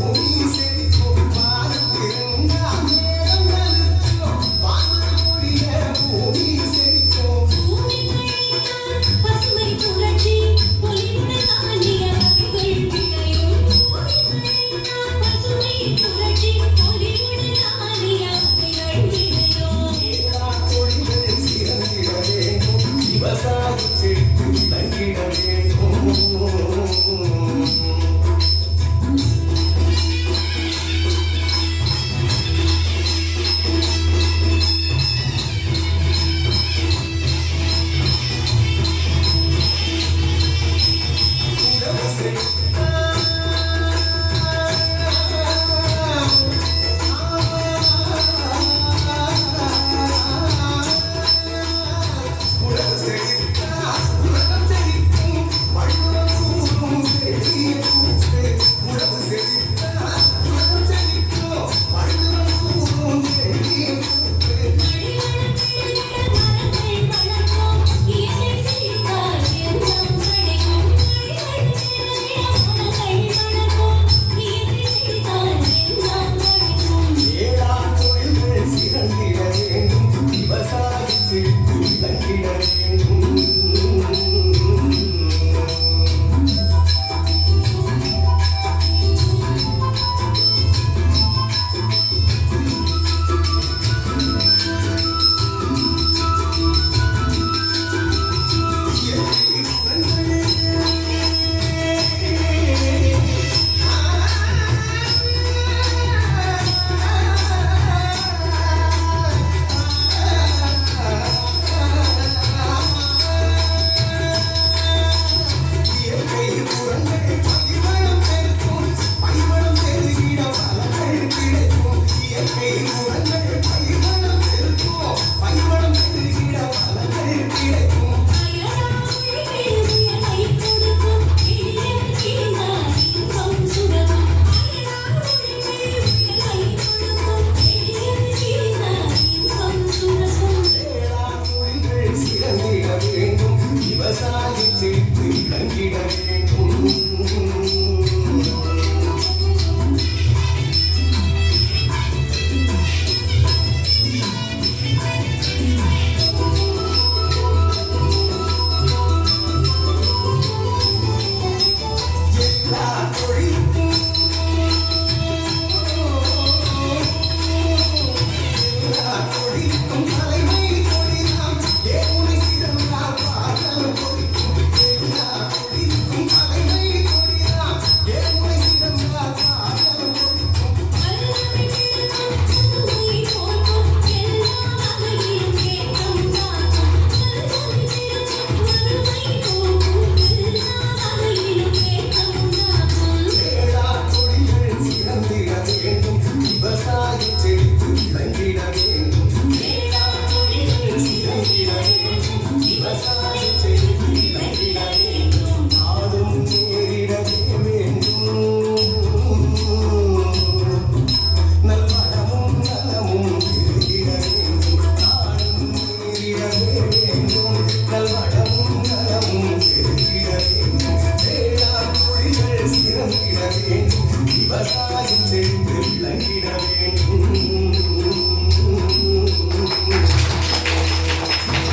Oh. to you. the Thank you. விவசாயம் செய்து விளங்கிட வேண்டும்